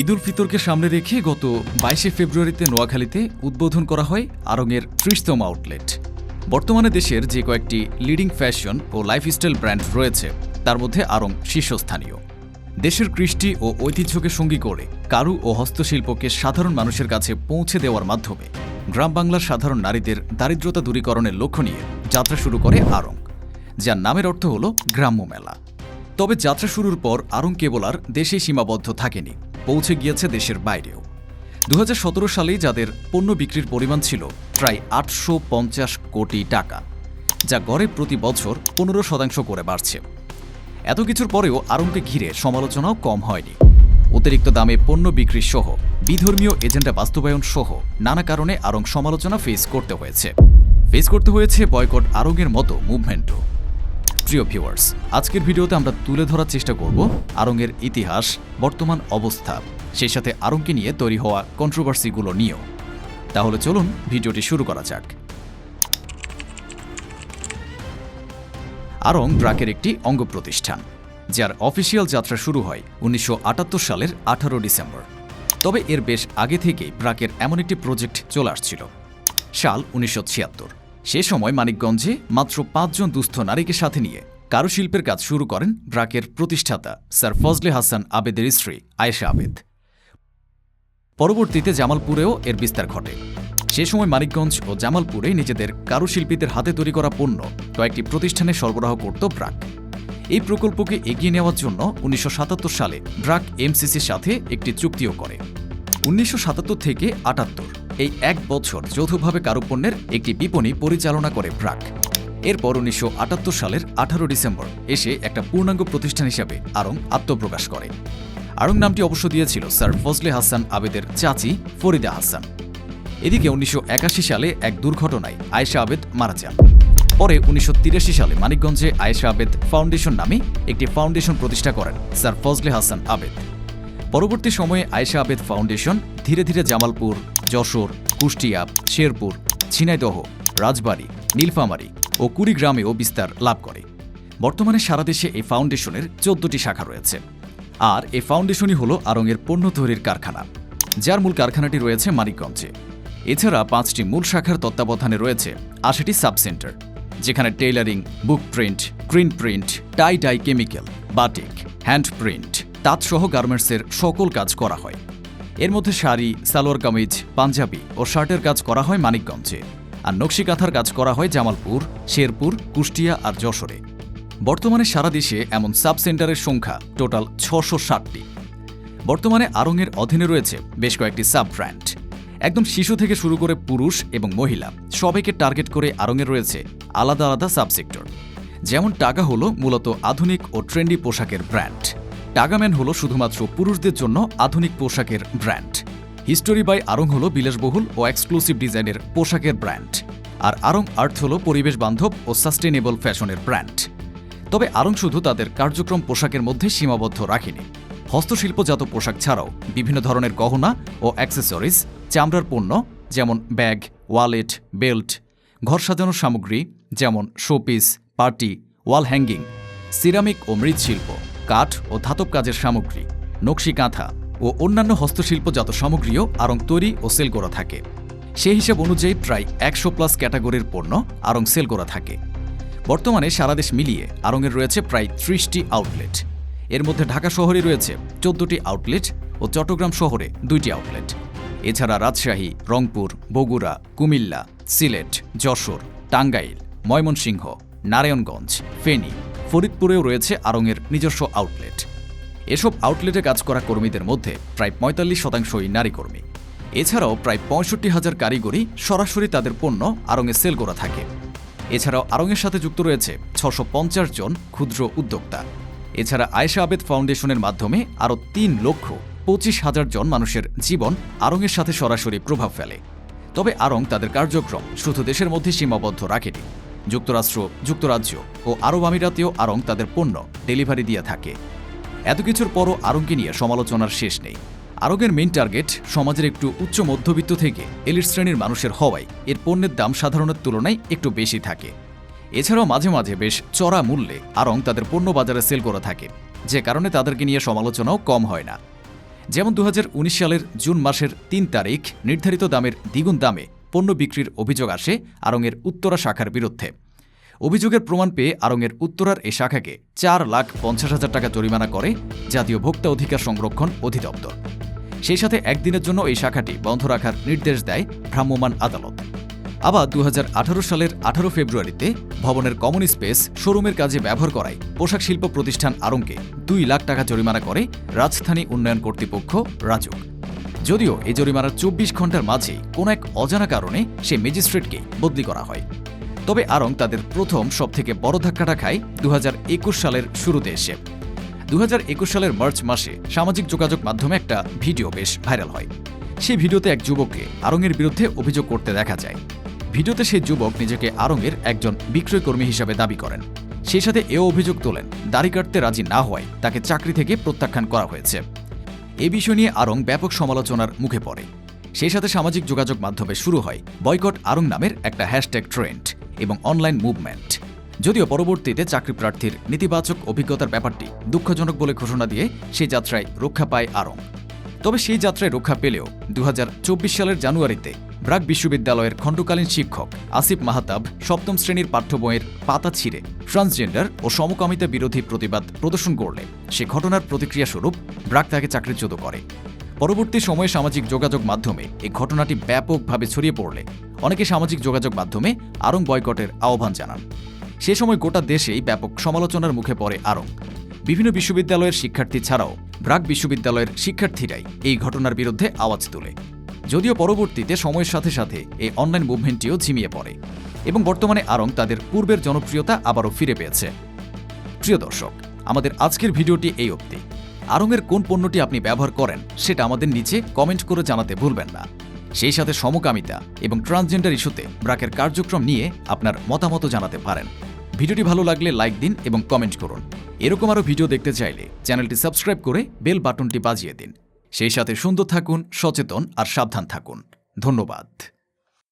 ঈদুল ফিতরকে সামনে রেখে গত বাইশে ফেব্রুয়ারিতে নোয়াখালীতে উদ্বোধন করা হয় আরঙের ত্রিশতম আউটলেট। বর্তমানে দেশের যে কয়েকটি লিডিং ফ্যাশন ও লাইফস্টাইল ব্র্যান্ড রয়েছে, তার মধ্যে আরং শীর্ষস্থানীয়। দেশের কৃষ্টি ও ঐতিহ্যকে সঙ্গী করে কারু ও হস্তশিল্পকে সাধারণ মানুষের কাছে পৌঁছে দেওয়ার মাধ্যমে গ্রাম বাংলার সাধারণ নারীদের দারিদ্রতা দূরীকরণের লক্ষ্য নিয়ে যাত্রা শুরু করে আরং, যার নামের অর্থ হল গ্রাম্য মেলা। তবে যাত্রা শুরুর পর আরং কেবল আর দেশেই সীমাবদ্ধ থাকেনি, পৌঁছে গিয়েছে দেশের বাইরেও। দু সালেই যাদের পণ্য বিক্রির পরিমাণ ছিল প্রায় আটশো পঞ্চাশ কোটি টাকা, যা গড়ে প্রতি বছর পনেরো শতাংশ করে বাড়ছে। এত কিছুর পরেও আরংকে ঘিরে সমালোচনাও কম হয়নি। অতিরিক্ত দামে পণ্য বিক্রি সহ বিধর্মীয় এজেন্ডা বাস্তবায়ন সহ নানা কারণে আরং সমালোচনা ফেস করতে হয়েছে। ফেস করতে হয়েছে বয়কট আরঙের মতো মুভমেন্টও। প্রিয় ভিউয়ার্স আজকের ভিডিওতে আমরা তুলে ধরার চেষ্টা করব আরঙের ইতিহাস, বর্তমান অবস্থা, সেই সাথে আরঙকে নিয়ে তৈরি হওয়া কন্ট্রোভার্সিগুলো নিয়েও। তাহলে চলুন ভিডিওটি শুরু করা যাক। আরং ব্রাকের একটি অঙ্গ প্রতিষ্ঠান, যার অফিসিয়াল যাত্রা শুরু হয় উনিশশো আটাত্তর সালের আঠারো ডিসেম্বর। তবে এর বেশ আগে থেকেই ব্রাকের এমন একটি প্রজেক্ট চলে আসছিল, সাল উনিশশো ছিয়াত্তর। সে সময় মানিকগঞ্জে মাত্র পাঁচজন দুস্থ নারীকে সাথে নিয়ে কারুশিল্পের কাজ শুরু করেন ব্রাকের প্রতিষ্ঠাতা স্যার ফজলে হাসান আবেদের স্ত্রী আয়েশা আবেদ। পরবর্তীতে জামালপুরেও এর বিস্তার ঘটে। সে সময় মানিকগঞ্জ ও জামালপুরে নিজেদের কারুশিল্পীদের হাতে তৈরি করা পণ্য কয়েকটি প্রতিষ্ঠানে সরবরাহ করত ব্রাক। এই প্রকল্পকে এগিয়ে নেওয়ার জন্য উনিশশো সাতাত্তর সালে ব্রাক এমসিসির সাথে একটি চুক্তিও করে। উনিশশো সাতাত্তর থেকে আটাত্তর। এই এক বছর যৌথভাবে কারুপণ্যের একটি বিপণী পরিচালনা করে ব্রাক এরপর উনিশশো আটাত্তর সালের আঠারো ডিসেম্বর এসে একটা পূর্ণাঙ্গ প্রতিষ্ঠান হিসাবে আরং আত্মপ্রকাশ করে। আরং নামটি অবশ্য দিয়েছিল স্যার ফজলে হাসান আবেদের চাচি ফরিদা হাসান। এদিকে উনিশশো একাশি সালে এক দুর্ঘটনায় আয়েশা আবেদ মারা যান। পরে উনিশশো তিরাশি সালে মানিকগঞ্জে আয়েশা আবেদ ফাউন্ডেশন নামে একটি ফাউন্ডেশন প্রতিষ্ঠা করেন স্যার ফজলে হাসান আবেদ। পরবর্তী সময়ে আয়েশা আবেদ ফাউন্ডেশন ধীরে ধীরে জামালপুর যশোর, কুষ্টিয়া, শেরপুর, ঝিনাইদহ, রাজবাড়ী, নীলফামারী ও কুড়িগ্রামেও বিস্তার লাভ করে। বর্তমানে সারা দেশে এই ফাউন্ডেশনের চোদ্দটি শাখা রয়েছে। আর এই ফাউন্ডেশনই হল আরঙের পণ্য তৈরির কারখানা, যার মূল কারখানাটি রয়েছে মানিকগঞ্জে। এছাড়া পাঁচটি মূল শাখার তত্ত্বাবধানে রয়েছে আশিটি সাবসেন্টার, যেখানে tailoring, book print screen print tie dye chemical, batik, hand print, তাঁতসহ গার্মেন্টসের সকল কাজ করা হয়। এর মধ্যে শাড়ি, সালোয়ার কামিজ, পাঞ্জাবি ও শার্টের কাজ করা হয় মানিকগঞ্জে। আর নকশি কাঁথার কাজ করা হয় জামালপুর, শেরপুর, কুষ্টিয়া আর যশোরে। বর্তমানে সারা দেশে এমন সাব সেন্টারের সংখ্যা টোটাল ছশো ষাটটি। বর্তমানে আরঙের অধীনে রয়েছে বেশ কয়েকটি সাব ব্র্যান্ড একদম শিশু থেকে শুরু করে পুরুষ এবং মহিলা সবাইকে টার্গেট করে আরঙের রয়েছে আলাদা আলাদা সাবসেক্টর। যেমন টাগা হলো মূলত আধুনিক ও ট্রেন্ডি পোশাকের ব্র্যান্ড। টাগাম্যান হলো শুধুমাত্র পুরুষদের জন্য আধুনিক পোশাকের ব্র্যান্ড। হিস্টোরি বাই আরং হলো বিলাসবহুল ও এক্সক্লুসিভ ডিজাইনের পোশাকের ব্র্যান্ড। আর আরং আর্থ হলো পরিবেশ বান্ধব ও সাস্টেনেবল ফ্যাশনের ব্র্যান্ড। তবে আরং শুধু তাদের কার্যক্রম পোশাকের মধ্যে সীমাবদ্ধ রাখেনি। হস্তশিল্পজাত পোশাক ছাড়াও বিভিন্ন ধরনের গহনা ও অ্যাক্সেসরিজ, চামড়ার পণ্য যেমন ব্যাগ, ওয়ালেট, বেল্ট, ঘর সাজানোর সামগ্রী যেমন showpiece, party, wall hanging, ceramic ও মৃৎশিল্প। কাঠ ও ধাতব কাজের সামগ্রী, নকশি কাঁথা ও অন্যান্য হস্তশিল্পজাত সামগ্রীও আরং তৈরি ও সেল করা থাকে। সেই হিসাব অনুযায়ী প্রায় একশো প্লাস ক্যাটাগরির পণ্য আরং সেল করা থাকে। বর্তমানে সারা দেশ মিলিয়ে আরঙের রয়েছে প্রায় ত্রিশটি আউটলেট। এর মধ্যে ঢাকা শহরে রয়েছে চোদ্দটি আউটলেট ও চট্টগ্রাম শহরে দুইটি আউটলেট। এছাড়া রাজশাহী, রংপুর, বগুড়া, কুমিল্লা, সিলেট, যশোর, টাঙ্গাইল, ময়মনসিংহ, নারায়ণগঞ্জ, ফেনী ফরিদপুরেও রয়েছে আরঙের নিজস্ব আউটলেট এসব আউটলেটে কাজ করা কর্মীদের মধ্যে প্রায় পঁয়তাল্লিশ শতাংশই নারী কর্মী। এছাড়াও প্রায় পঁয়ষট্টি হাজার কারিগরি সরাসরি তাদের পণ্য আরঙে সেল করা থাকে। এছাড়াও আরঙের সাথে যুক্ত রয়েছে ছশো জন ক্ষুদ্র উদ্যোক্তা। এছাড়া আয়েশা আবেদ ফাউন্ডেশনের মাধ্যমে আরও তিন লক্ষ পঁচিশ হাজার জন মানুষের জীবন আরঙের সাথে সরাসরি প্রভাব ফেলে। তবে আরং তাদের কার্যক্রম শুধু দেশের মধ্যে সীমাবদ্ধ রাখেনি। যুক্তরাষ্ট্র, যুক্তরাজ্য ও আরব আমিরাতেও আরং তাদের পণ্য ডেলিভারি দিয়ে থাকে। এত কিছুর পরও আরংকে নিয়ে সমালোচনার শেষ নেই। আরগের মেইন টার্গেট সমাজের একটু উচ্চ মধ্যবিত্ত থেকে এলিট শ্রেণির মানুষের হওয়ায় এর পণ্যের দাম সাধারণের তুলনায় একটু বেশি থাকে। এছাড়াও মাঝে মাঝে বেশ চড়া মূল্যে আরং তাদের পণ্য বাজারে সেল করে থাকে, যে কারণে তাদেরকে নিয়ে সমালোচনাও কম হয় না। যেমন দু হাজার উনিশ সালের জুন মাসের তিন তারিখ নির্ধারিত দামের দ্বিগুণ দামে পণ্য বিক্রির অভিযোগ আসে আড়ংয়ের উত্তরা শাখার বিরুদ্ধে। অভিযোগের প্রমাণ পেয়ে আরঙের উত্তরার এ শাখাকে চার লাখ পঞ্চাশ হাজার টাকা জরিমানা করে জাতীয় ভোক্তা অধিকার সংরক্ষণ অধিদপ্তর। সেই সাথে একদিনের জন্য এই শাখাটি বন্ধ রাখার নির্দেশ দেয় ভ্রাম্যমাণ আদালত। আবার দু হাজার আঠারো সালের আঠারো ফেব্রুয়ারিতে ভবনের কমন স্পেস শোরুমের কাজে ব্যবহার করায় পোশাক শিল্প প্রতিষ্ঠান আড়ংকে দুই লাখ টাকা জরিমানা করে রাজধানী উন্নয়ন কর্তৃপক্ষ রাজুক। যদিও এই জরিমানার চব্বিশ ঘণ্টার মাঝে কোনো এক অজানা কারণে সে ম্যাজিস্ট্রেটকে বদলি করা হয়। তবে আরং তাদের প্রথম সবথেকে বড় ধাক্কাটা খায় দু হাজার একুশ সালের শুরুতে এসে। দু হাজার একুশ সালের মার্চ মাসে সামাজিক যোগাযোগ মাধ্যমে একটা ভিডিও বেশ ভাইরাল হয়। সেই ভিডিওতে এক যুবককে আরঙের বিরুদ্ধে অভিযোগ করতে দেখা যায়। ভিডিওতে সেই যুবক নিজেকে আরঙের একজন বিক্রয়কর্মী হিসাবে দাবি করেন। সেই সাথে এও অভিযোগ তোলেন, দাড়ি কাটতে রাজি না হওয়ায় তাকে চাকরি থেকে প্রত্যাখ্যান করা হয়েছে। এ বিষয় নিয়ে আরং ব্যাপক সমালোচনার মুখে পড়ে। সেই সাথে সামাজিক যোগাযোগ মাধ্যমে শুরু হয় বয়কট আরং নামের একটা হ্যাশট্যাগ ট্রেন্ড এবং অনলাইন মুভমেন্ট। যদিও পরবর্তীতে চাকরি প্রার্থীর নেতিবাচক অভিজ্ঞতার ব্যাপারটি দুঃখজনক বলে ঘোষণা দিয়ে সে যাত্রায় রক্ষা পায় আরং। তবে সেই যাত্রায় রক্ষা পেলেও দু হাজার চব্বিশ সালের জানুয়ারিতে ব্রাক বিশ্ববিদ্যালয়ের খণ্ডকালীন শিক্ষক আসিফ মাহাতাব সপ্তম শ্রেণির পাঠ্য বইয়ের পাতা ছিঁড়ে ট্রান্সজেন্ডার ও সমকামিতা বিরোধী প্রতিবাদ প্রদর্শন করলে সে ঘটনার প্রতিক্রিয়া স্বরূপ ব্রাক তাকে চাকরিচ্যুত করে। পরবর্তী সময়ে সামাজিক যোগাযোগ মাধ্যমে এই ঘটনাটি ব্যাপকভাবে ছড়িয়ে পড়লে অনেকে সামাজিক যোগাযোগ মাধ্যমে আরং বয়কটের আহ্বান জানান। সে সময় গোটা দেশেই ব্যাপক সমালোচনার মুখে পড়ে আরং। বিভিন্ন বিশ্ববিদ্যালয়ের শিক্ষার্থী ছাড়াও ব্রাক বিশ্ববিদ্যালয়ের শিক্ষার্থীরাই এই ঘটনার বিরুদ্ধে আওয়াজ তোলে। যদিও পরবর্তীতে সময়ের সাথে সাথে এই অনলাইন মুভমেন্টটিও ঝিমিয়ে পড়ে এবং বর্তমানে আরং তাদের পূর্বের জনপ্রিয়তা আবারও ফিরে পেয়েছে। প্রিয় দর্শক, আমাদের আজকের ভিডিওটি এই অবধি। আরঙের কোন পণ্যটি আপনি ব্যবহার করেন সেটা আমাদের নিচে কমেন্ট করে জানাতে ভুলবেন না। সেই সাথে সমকামিতা এবং ট্রান্সজেন্ডার ইস্যুতে ব্রাকের কার্যক্রম নিয়ে আপনার মতামত জানাতে পারেন। ভিডিওটি ভালো লাগলে লাইক দিন এবং কমেন্ট করুন। এরকম আরও ভিডিও দেখতে চাইলে চ্যানেলটি সাবস্ক্রাইব করে বেল বাটনটি বাজিয়ে দিন। সেই সাথে সুন্দর থাকুন, সচেতন আর সাবধান থাকুন। ধন্যবাদ।